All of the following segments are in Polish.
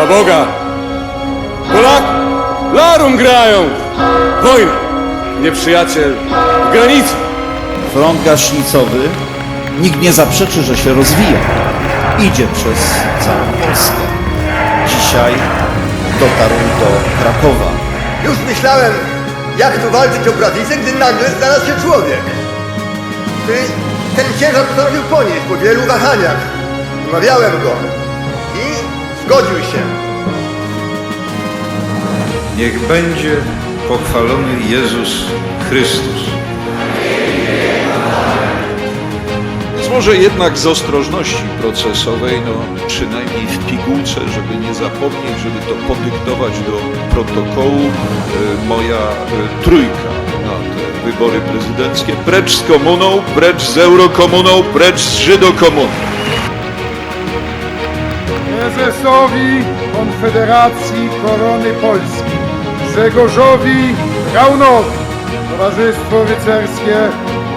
Dla Boga! Polak! Larum grają! Wojna! Nieprzyjaciel w granicy! Front gaśnicowy, nikt nie zaprzeczy, że się rozwija. Idzie przez całą Polskę. Dzisiaj dotarł do Krakowa. Już myślałem, jak tu walczyć o prawicę, gdy nagle znalazł się człowiek, który ten ciężar postanowił ponieść po wielu wahaniach. Umawiałem go zgodził się. Niech będzie pochwalony Jezus Chrystus. Więc może jednak z ostrożności procesowej, no przynajmniej w pigułce, żeby nie zapomnieć, żeby to podyktować do protokołu, e, moja e, trójka na te wybory prezydenckie. Precz z komuną, precz z eurokomuną, precz z żydokomuną. Prezesowi Konfederacji Korony Polskiej Grzegorzowi Braunowi Towarzystwo Rycerskie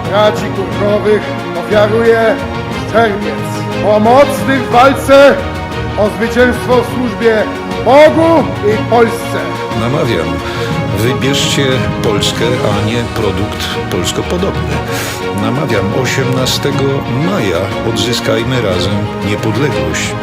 Braci Kurkowych ofiaruje szczerbiec pomocny w walce o zwycięstwo w służbie Bogu i Polsce. Namawiam, wybierzcie Polskę, a nie produkt polskopodobny. Namawiam 18 maja, odzyskajmy razem niepodległość.